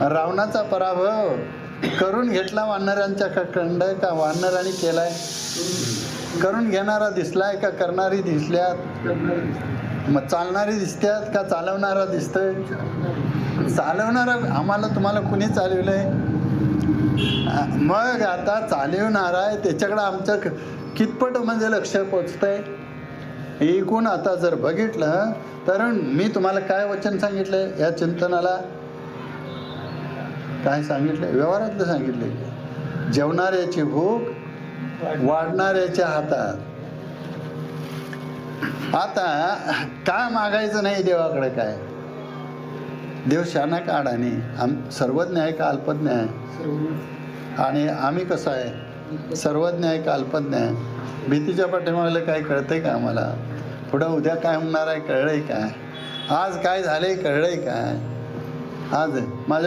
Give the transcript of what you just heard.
रावणाचा पराभव करून घेतला वानरांच्या खंड का वानरांनी केलाय? करून घेणारा दिसलाय का करणारी दिसल्यात? मग चालणारी दिसत्यात का चालवणारा दिसतोय? चालवणारा आम्हाला तुम्हाला कुणी चालवलंय? मग आता चालवणारा आहे त्याच्याकडं आमचं कितपट म्हणजे लक्ष पोचतंय? एकूण आता जर बघितलं तर मी तुम्हाला काय वचन सांगितलंय या चिंतनाला? काय सांगितलंय? व्यवहारातलं सांगितलंय जेवणाऱ्याची भूक वाढणाऱ्याच्या हातात. आता काय मागायचं नाही देवाकडे काय? देव शाना का अडाणी आम सर्वज्ञ आहे का अल्पज्ञ आहे आणि आम्ही कसं आहे? सर्वज्ञ आहे का अल्पज्ञ आहे भीतीच्या पाठीमागलं काय कळतंय का आम्हाला? पुढं उद्या काय होणार आहे कळलंय काय? आज काय झालंय कळलंय काय? आज माझ्या